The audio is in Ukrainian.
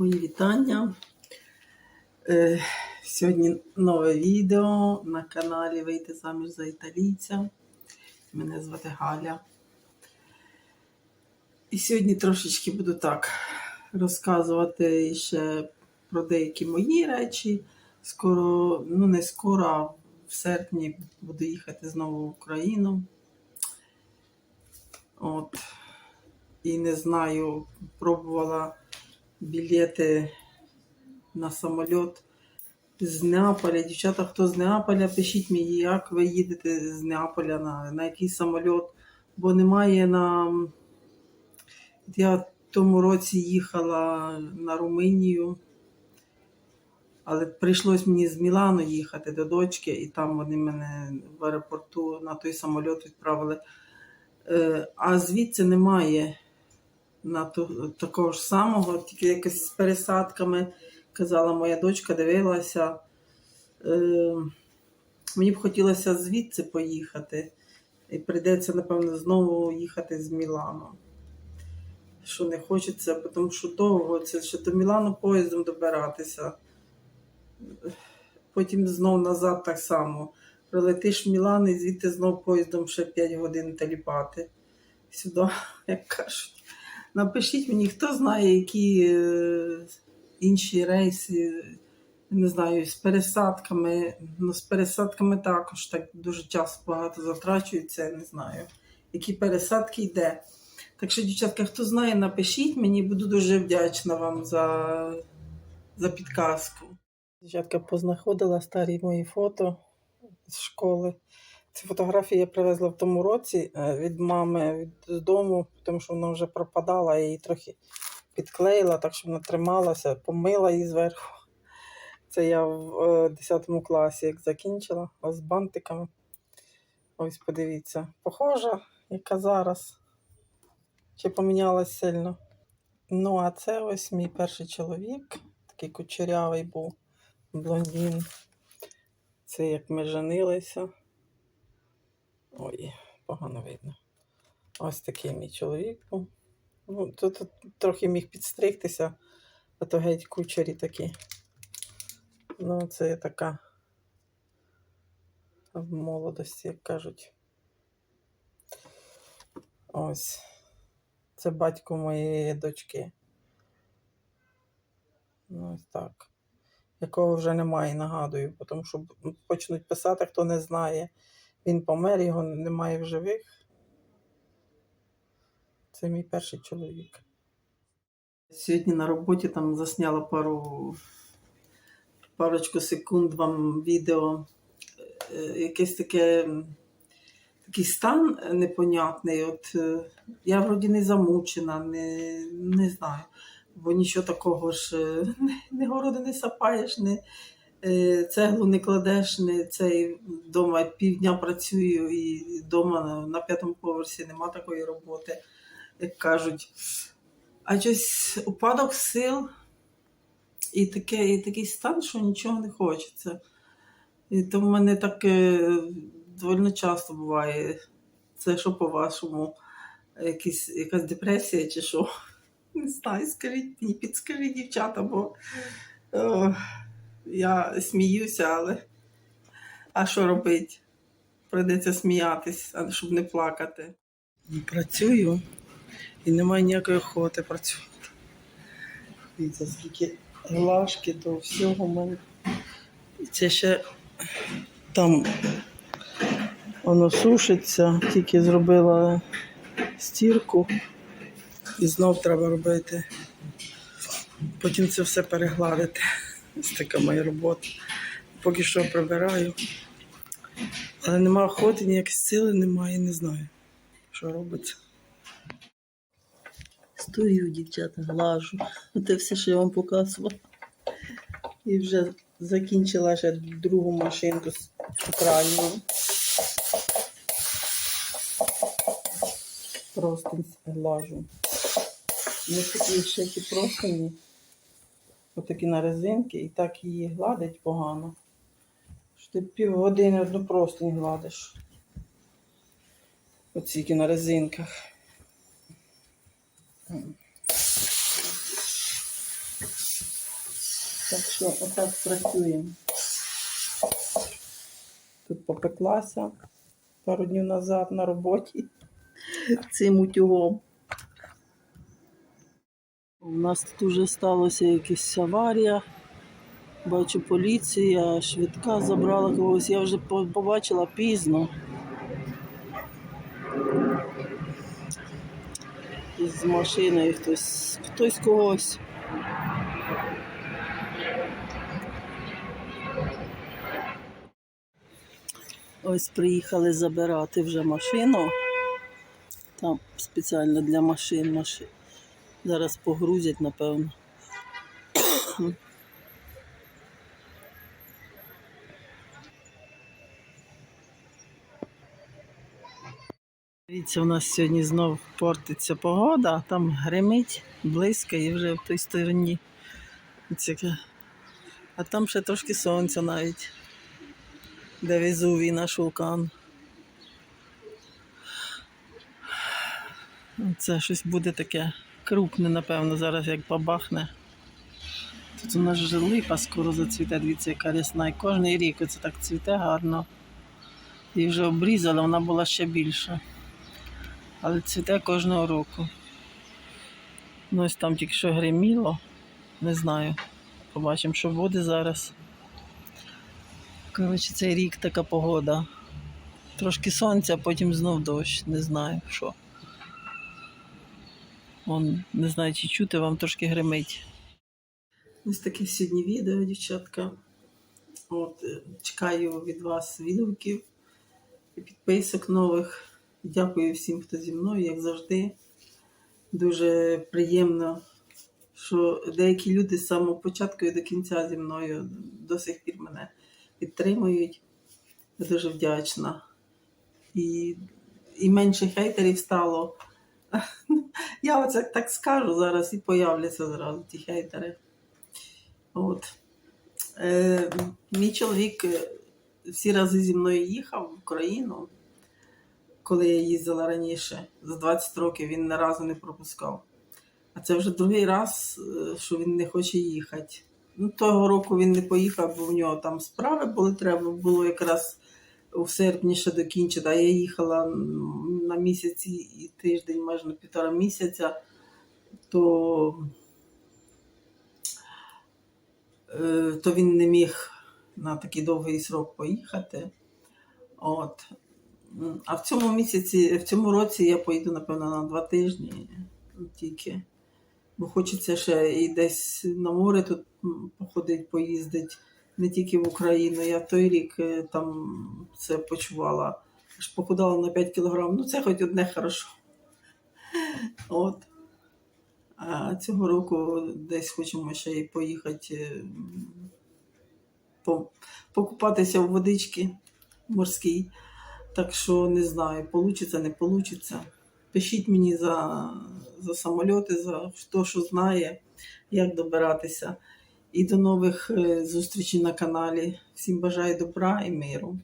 Мої вітання. Е, сьогодні нове відео на каналі Вийти заміж за італійця. Мене звати Галя. І сьогодні трошечки буду так розказувати ще про деякі мої речі. Скоро, ну не скоро, а в серпні буду їхати знову в Україну. От. І не знаю, пробувала білети на самоліт з Неаполя. Дівчата, хто з Неаполя, пишіть мені, як ви їдете з Неаполя на, на який самоліт, бо немає на. Я в тому році їхала на Румунію, але прийшлось мені з Мілану їхати до дочки, і там вони мене в аеропорту на той самоліт відправили. Е, А звідси немає на ту, такого ж самого, тільки якось з пересадками. Казала моя дочка, дивилася. Е, мені б хотілося звідси поїхати. І прийдеться, напевно, знову їхати з Мілану. Що не хочеться, тому що довго це ще до Мілану поїздом добиратися. Потім знов назад так само. Прилетиш в Мілан і звідти знов поїздом ще 5 годин таліпати. Сюди, як кажуть. Напишіть мені, хто знає, які е, інші рейси, не знаю, з пересадками. Ну, з пересадками також так дуже часу багато затрачується, не знаю, які пересадки йде. Так що, дівчатка, хто знає, напишіть мені, буду дуже вдячна вам за, за підказку. Дівчатка познаходила старі мої фото з школи. Ці фотографії я привезла в тому році е, від мами від, дому, тому що вона вже пропадала, я її трохи підклеїла, так що вона трималася, помила її зверху. Це я в е, 10 класі, як закінчила, з бантиками. Ось подивіться, похожа, яка зараз. Чи помінялась сильно. Ну, а це ось мій перший чоловік, такий кучерявий був блондин. Це як ми женилися. Ой, погано видно. Ось такий мій чоловік. Ну, тут, тут трохи міг підстригтися, а то геть кучері такі. Ну, це така в молодості, як кажуть. Ось. Це батько моєї дочки. Ну, ось так. Якого вже немає, нагадую, тому що почнуть писати, хто не знає. Він помер, його немає в живих. Це мій перший чоловік. Сьогодні на роботі там засняла пару парочку секунд вам відео. Е, Якесь таке такий стан непонятний. От е, я вроді не замучена, не, не знаю. Бо нічого такого ж е, не, городи не сапаєш, не, цеглу не кладеш, не цей вдома півдня працюю і вдома на, п'ятому поверсі нема такої роботи, як кажуть. А щось упадок сил і, таке, і такий стан, що нічого не хочеться. І то в мене так е, доволі часто буває. Це що по-вашому? Якісь, якась депресія чи що? Не знаю, скажіть підскажіть, дівчата, бо о, я сміюся, але а що робити? Прийдеться сміятись, щоб не плакати. Працюю і немає ніякої охоти працювати. Дивіться, скільки глажки, то всього в мене. Це ще там воно сушиться, тільки зробила стірку і знов треба робити. Потім це все перегладити. Ось така моя робота. Поки що прибираю. Але нема охоти, ніякої сили немає, не знаю, що робиться. Стою, дівчата, глажу. Це все, що я вам показувала. І вже закінчила ще другу машинку з пральну. Простинь глажу. Не такі шиті простині. Отакі на резинки, і так її гладить погано. Що ти півгодини одну простинь гладиш. Оціки на резинках. Так що отак працюємо. Тут попеклася пару днів назад на роботі цим утюгом. У нас тут вже сталося якась аварія. Бачу поліція, швидка забрала когось. Я вже побачила пізно. З машиною хтось, хтось когось. Ось приїхали забирати вже машину. Там спеціально для машин машин. Зараз погрузять, напевно. Дивіться, у нас сьогодні знов портиться погода, а там гримить, близько і вже в той стороні. А там ще трошки сонця навіть, де Везувій наш вулкан. Це щось буде таке крупне, напевно, зараз як бабахне. Тут у нас вже липа скоро зацвіте, дивіться, яка рясна. І кожний рік оце так цвіте гарно. І вже обрізала, вона була ще більша. Але цвіте кожного року. Ну, ось там тільки що гриміло. Не знаю. Побачимо, що буде зараз. Коротше, цей рік така погода. Трошки сонця, а потім знов дощ. Не знаю що. Вон, не знаю, чи чути, вам трошки гримить. Ось таке сьогодні відео, дівчатка. От, е, чекаю від вас відгуків і підписок нових. Дякую всім, хто зі мною, як завжди. Дуже приємно, що деякі люди з самого початку і до кінця зі мною до сих пір мене підтримують. Я дуже вдячна. І, і менше хейтерів стало. Я оце так скажу зараз і появляться зразу ті хейтери. От. Е, мій чоловік е, всі рази зі мною їхав в Україну, коли я їздила раніше. За 20 років він ні разу не пропускав. А це вже другий раз, е, що він не хоче їхати. Ну, того року він не поїхав, бо в нього там справи були, треба було якраз у серпні ще докінчити. А я їхала на місяці і тиждень, майже на півтора місяця, то е, то він не міг на такий довгий срок поїхати. От. А в цьому місяці, в цьому році я поїду, напевно, на два тижні тільки. Бо хочеться ще і десь на море тут м, походить, поїздить, не тільки в Україну. Я той рік е, там це почувала. Аж похудала на 5 кілограм. Ну, це хоч одне хорошо. От. А цього року десь хочемо ще й поїхати е, по- покупатися в водички морській. Так що не знаю, получиться, не получиться. Пишіть мені за, за самольоти, за хто що знає, як добиратися. І до нових е, зустрічей на каналі. Всім бажаю добра і миру.